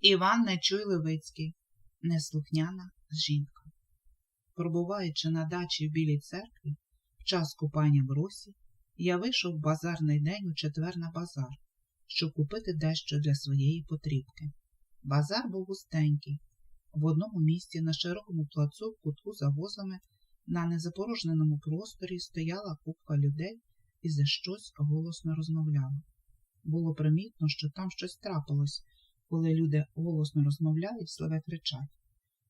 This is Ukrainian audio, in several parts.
Іван Нечуй Левицький, неслухняна жінка. Пробуваючи на дачі в Білій церкві, в час купання в росі, я вийшов в базарний день у четвер на базар, щоб купити дещо для своєї потрібки. Базар був густенький. В одному місці на широкому плацу в кутку за возами на незапорожненому просторі стояла купка людей і за щось голосно розмовляла. Було примітно, що там щось трапилось, коли люди голосно розмовляють, слове кричать.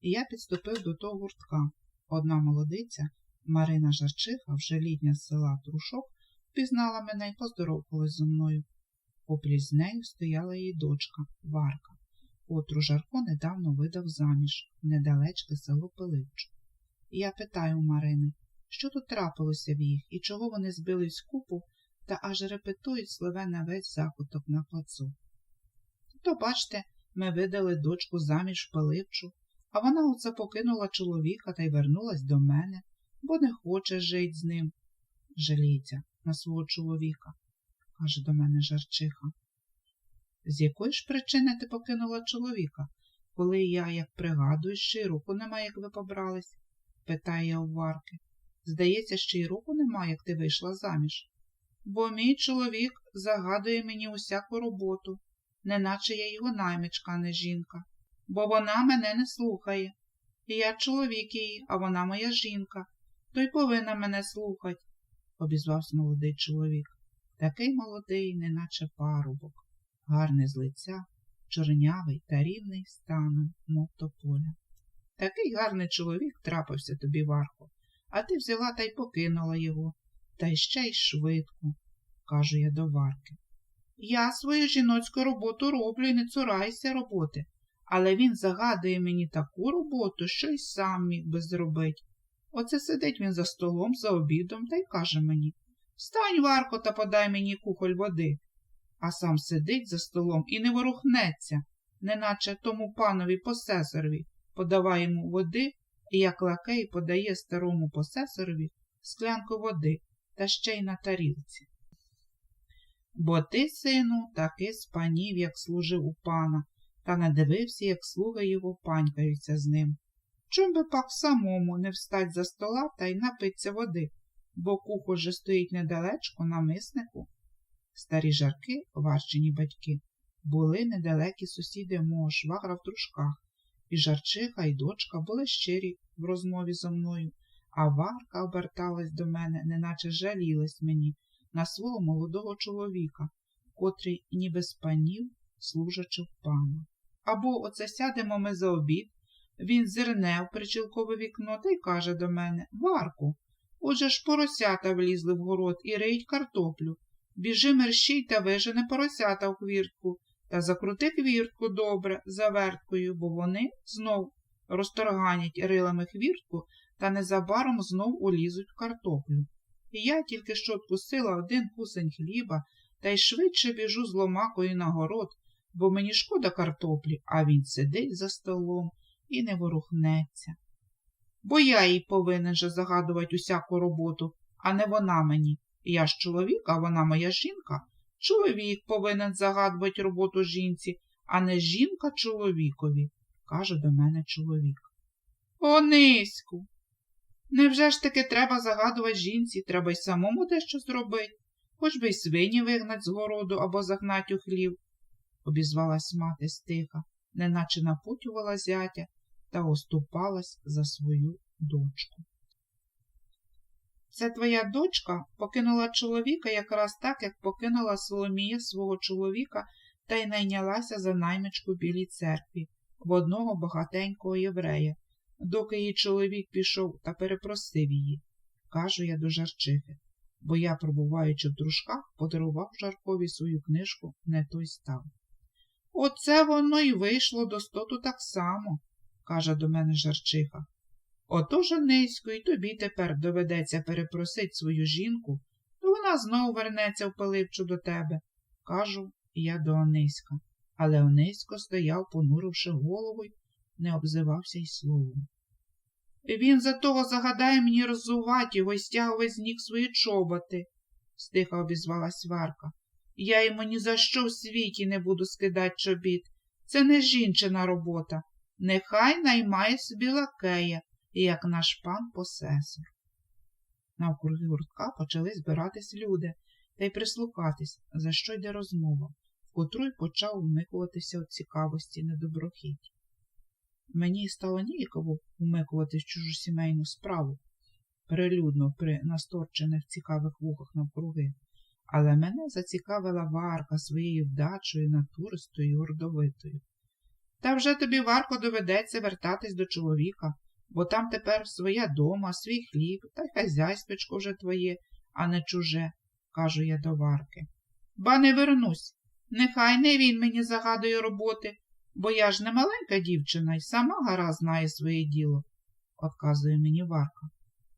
І я підступив до того гуртка. Одна молодиця, Марина Жарчиха, вже літня з села Трушок, впізнала мене і поздоровкалась зі мною. Попліч з нею стояла її дочка, Варка, котру Жарко недавно видав заміж недалечке село Пиливчу. І я питаю Марини, що тут трапилося в їх і чого вони збились купу та аж репетують слове на весь закуток на плацу. То, бачте, ми видали дочку заміж в Пиливчу, а вона оце покинула чоловіка та й вернулась до мене, бо не хоче жить з ним. Жаліється на свого чоловіка, каже до мене жарчиха. З якої ж причини ти покинула чоловіка, коли я, як пригадую, ще й руку нема, як ви побрались? питає я у Варки. Здається, ще й руку нема, як ти вийшла заміж. Бо мій чоловік загадує мені усяку роботу, неначе я його наймичка, а не жінка, бо вона мене не слухає. І я чоловік її, а вона моя жінка, то й повинна мене слухати, обізвався молодий чоловік. Такий молодий, неначе парубок, гарний з лиця, чорнявий та рівний станом, мов тополя. Такий гарний чоловік трапився тобі, Варко, а ти взяла та й покинула його, та й ще й швидко, кажу я до Варки. Я свою жіноцьку роботу роблю і не цураюся роботи, але він загадує мені таку роботу, що й сам міг би зробити. Оце сидить він за столом, за обідом та й каже мені Встань, Варко, та подай мені кухоль води. А сам сидить за столом і не ворухнеться, неначе тому панові посесорові подаває йому води, як лакей подає старому посесорові склянку води та ще й на тарілці. Бо ти, сину, таки спанів, як служив у пана, та не дивився, як слуги його панькаються з ним. Чом би пак самому не встать за стола та й напиться води, бо кухо же стоїть недалечко на миснику. Старі жарки, варчені батьки, були недалекі сусіди мого швагра в трушках, і жарчиха, і дочка були щирі в розмові зо мною, а Варка оберталась до мене, неначе жалілась мені на свого молодого чоловіка, котрий ніби спанів, служачи в пана. Або оце сядемо ми за обід, він зирне в причілкове вікно та й каже до мене Варку, отже ж поросята влізли в город і риють картоплю. Біжи мерщій та вижене поросята в хвіртку та закрути хвіртку добре заверткою, бо вони знов розторганять рилами хвіртку та незабаром знов улізуть в картоплю. І я тільки що откусила один кусень хліба та й швидше біжу з ломакою на город, бо мені шкода картоплі, а він сидить за столом і не ворухнеться. Бо я їй повинен же загадувати усяку роботу, а не вона мені. Я ж чоловік, а вона моя жінка. Чоловік повинен загадувати роботу жінці, а не жінка чоловікові, каже до мене чоловік. Ониську. Невже ж таки треба загадувати жінці, треба й самому дещо зробити, хоч би й свині вигнать з городу або загнать у хлів, обізвалась мати стиха, неначе напутювала зятя та оступалась за свою дочку. Це твоя дочка покинула чоловіка якраз так, як покинула Соломія свого чоловіка та й найнялася за наймичку білій церкві в одного багатенького єврея, доки її чоловік пішов та перепросив її, кажу я до жарчихи, бо я, пробуваючи в дружках, подарував жаркові свою книжку не той став. Оце воно й вийшло до стоту так само, каже до мене жарчиха. Отож, Анисько, і тобі тепер доведеться перепросить свою жінку, то вона знову вернеться в Пилипчу до тебе, кажу я до Ониська. Але Онисько стояв, понуривши голову, не обзивався й словом. Він за того загадає мені роззувати його і стягувати з ніг свої чоботи, стиха обізвалась Варка. Я йому ні за що в світі не буду скидати чобіт. Це не жінчина робота. Нехай наймає собі лакея, як наш пан посесор. Навкруги гуртка почали збиратись люди та й прислухатись, за що йде розмова, в котру й почав умикуватися від цікавості недоброхіть. Мені стало ніяково умикувати чужу сімейну справу, прилюдно при насторчених цікавих вухах навкруги, але мене зацікавила варка своєю вдачою, натуристою і гордовитою. Та вже тобі варко доведеться вертатись до чоловіка, бо там тепер своя дома, свій хліб, та й хазяйствечко вже твоє, а не чуже, кажу я до варки. Ба не вернусь. Нехай не він мені загадує роботи, бо я ж не маленька дівчина і сама гаразд знає своє діло, отказує мені Варка.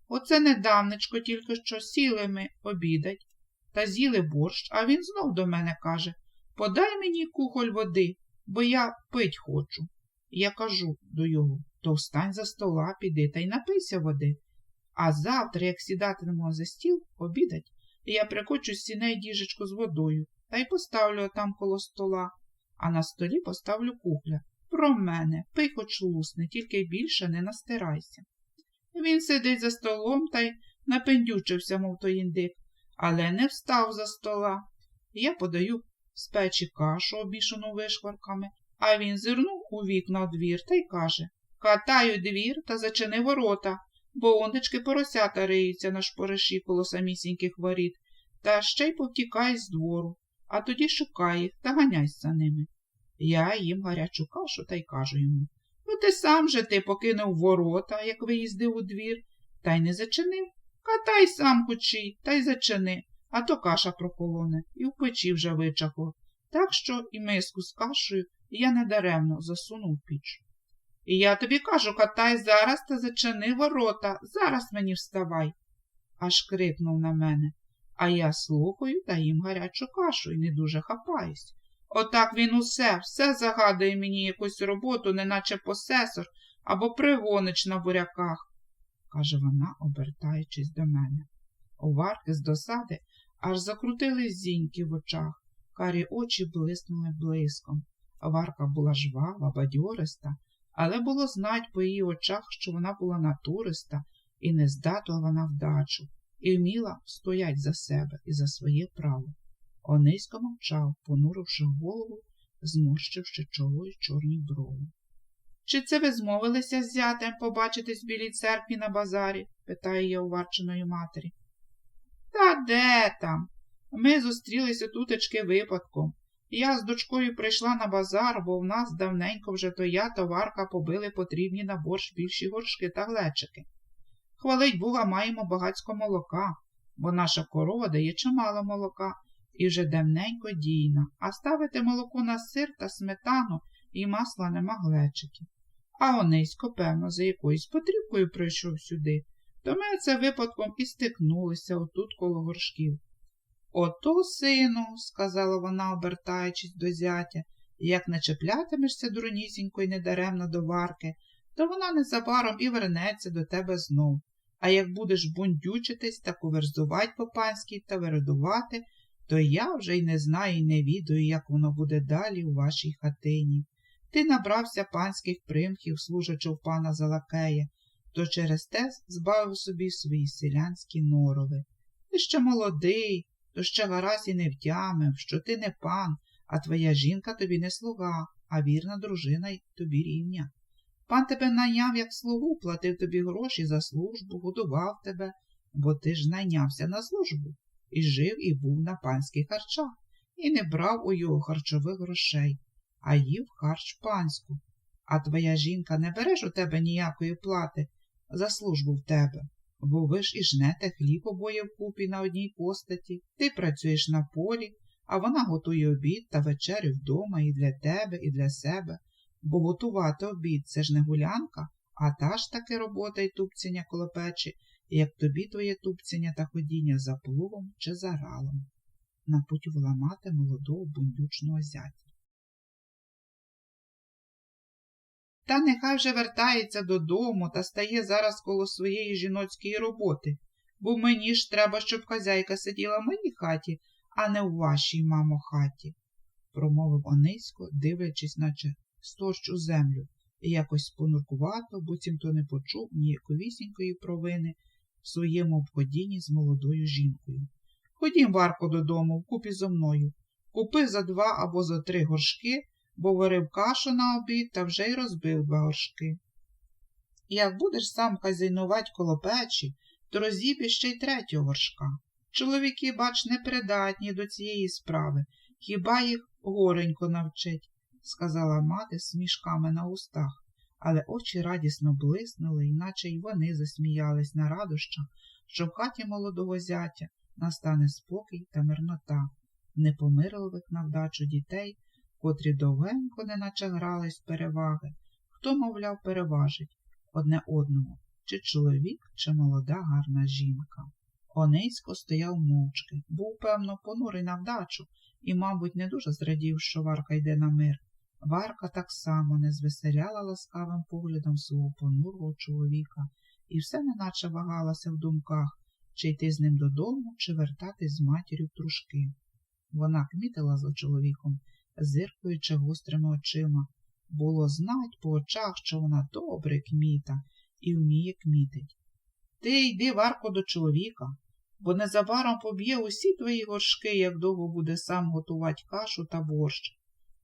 Оце недавнечко тільки що сіли ми обідать та з'їли борщ, а він знов до мене каже Подай мені кухоль води, бо я пить хочу. Я кажу до його то встань за стола, піди та й напийся води. А завтра, як сідатимемо за стіл, обідать, я прикочу сіней діжечку з водою та й поставлю там коло стола, а на столі поставлю кухля. Про мене, пий хоч лусне, тільки більше не настирайся. Він сидить за столом та й напендючився, мов той індик, але не встав за стола. Я подаю з печі кашу, обмішану вишкварками, а він зирнув у вікна двір та й каже Катаю двір та зачини ворота, бо ондечки поросята риються на шпориші коло самісіньких воріт, та ще й повтікай з двору, а тоді шукай їх та ганяйся ними. Я їм гарячу кашу та й кажу йому Ну, ти сам же ти покинув ворота, як виїздив у двір, та й не зачинив. Катай сам хочі, та й зачини, а то каша прохолоне, і в печі вже вичахло. Так що і миску з кашею я недаремно засунув піч. І я тобі кажу, катай зараз та зачини ворота, зараз мені вставай. Аж крикнув на мене, а я слухаю та їм гарячу кашу і не дуже хапаюсь. Отак він усе, все загадує мені якусь роботу, неначе посесор або пригонич на буряках, каже вона, обертаючись до мене. У варки з досади аж закрутили зіньки в очах, карі очі блиснули блиском. Варка була жвава, бадьориста, але було знать по її очах, що вона була натуриста і не здатувана вдачу, і вміла стоять за себе і за своє право. Онисько мовчав, понуривши голову, зморщивши чоло й чорні брови. Чи це ви змовилися з зятем побачитись в білій церкві на базарі? питає я у матері. Та де там? Ми зустрілися тутечки випадком. Я з дочкою прийшла на базар, бо в нас давненько вже то я та варка побили потрібні на борщ більші горшки та глечики. Хвалить Бога, маємо багацько молока, бо наша корова дає чимало молока і вже давненько дійна, а ставити молоко на сир та сметану і масла нема глечиків. А Онисько, певно, за якоюсь потрібкою прийшов сюди, то ми це випадком і стикнулися отут коло горшків. Ото, сину, сказала вона, обертаючись до зятя, як не чіплятимешся дурнісінько й недаремно до варки, то вона незабаром і вернеться до тебе знов. А як будеш бундючитись та коверзувати по панськи та вирадувати, то я вже й не знаю і не відаю, як воно буде далі у вашій хатині. Ти набрався панських примхів, служачи в пана Залакея, то через те збавив собі свої селянські норови. Ти ще молодий, то ще гаразд і не втямив, що ти не пан, а твоя жінка тобі не слуга, а вірна дружина й тобі рівня. Пан тебе найняв як слугу, платив тобі гроші за службу, годував тебе, бо ти ж найнявся на службу і жив і був на панських харчах, і не брав у його харчових грошей, а їв харч панську. А твоя жінка не береш у тебе ніякої плати за службу в тебе, бо ви ж і жнете хліб обоє вкупі на одній постаті, ти працюєш на полі, а вона готує обід та вечерю вдома і для тебе, і для себе, бо готувати обід це ж не гулянка, а та ж таки робота й тупціння коло печі, як тобі твоє тупціння та ходіння за плугом чи за ралом, напутювала мати молодого бундючного зятя. Та нехай вже вертається додому та стає зараз коло своєї жіноцької роботи, бо мені ж треба, щоб хазяйка сиділа в моїй хаті, а не в вашій, мамо, хаті. промовив Онисько, дивлячись, наче сторч у землю, якось понуркувато, буцімто не почув ніяковісінької провини в своєму обходінні з молодою жінкою. Ходім, Варко, додому, вкупі зо мною. Купи за два або за три горшки, бо варив кашу на обід та вже й розбив два горшки. Як будеш сам хазяйнувать коло печі, то розіб'єш ще й третього горшка. Чоловіки, бач, непридатні до цієї справи, хіба їх горенько навчить, сказала мати з смішками на устах, але очі радісно блиснули, іначе й вони засміялись на радощах, що в хаті молодого зятя настане спокій та мирнота, непомирливих на вдачу дітей, котрі довгенько неначе грались переваги, хто, мовляв, переважить одне одного, чи чоловік, чи молода гарна жінка. Онисько стояв мовчки, був, певно, понурий на вдачу і, мабуть, не дуже зрадів, що Варка йде на мир. Варка так само не звеселяла ласкавим поглядом свого понурого чоловіка і все неначе вагалася в думках, чи йти з ним додому, чи вертатись з матір'ю в трушки. Вона кмітила за чоловіком, зиркуючи гострими очима. Було знать по очах, що вона добре кміта і вміє кмітить. Ти йди, Варко, до чоловіка, бо незабаром поб'є усі твої горшки, як довго буде сам готувати кашу та борщ.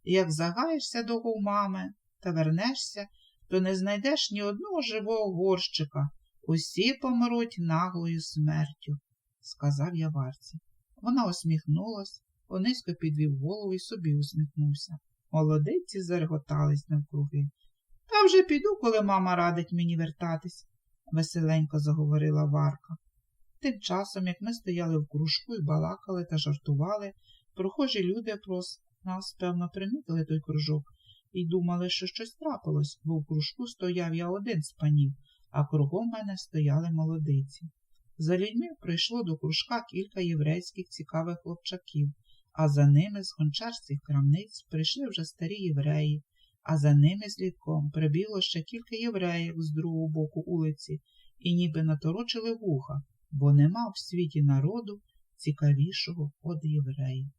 Як загаєшся довго в мами та вернешся, то не знайдеш ні одного живого горщика. Усі помруть наглою смертю, сказав я Варці. Вона усміхнулась, Онисько підвів голову і собі усміхнувся. Молодиці зареготались навкруги. Та вже піду, коли мама радить мені вертатись, веселенько заговорила Варка. Тим часом, як ми стояли в кружку і балакали та жартували, прохожі люди прос нас, певно, примітили той кружок і думали, що щось трапилось, бо в кружку стояв я один з панів, а кругом мене стояли молодиці. За людьми прийшло до кружка кілька єврейських цікавих хлопчаків, а за ними з гончарських крамниць прийшли вже старі євреї, а за ними слідком прибігло ще кілька євреїв з другого боку улиці і ніби наторочили вуха, бо нема в світі народу цікавішого од євреїв.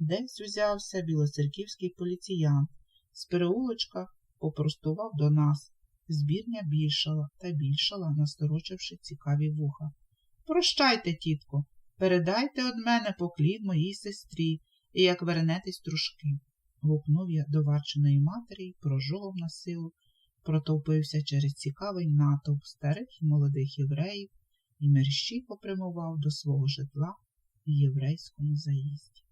Десь узявся білоцерківський поліціянт, з переулочка попростував до нас. Збірня більшала та більшала, насторочивши цікаві вуха. Прощайте, тітко, передайте од мене поклін моїй сестрі і як вернетесь трушки. гукнув я до варченої матері й прожогом на силу, протовпився через цікавий натовп старих і молодих євреїв і мерщій попрямував до свого житла в єврейському заїзді.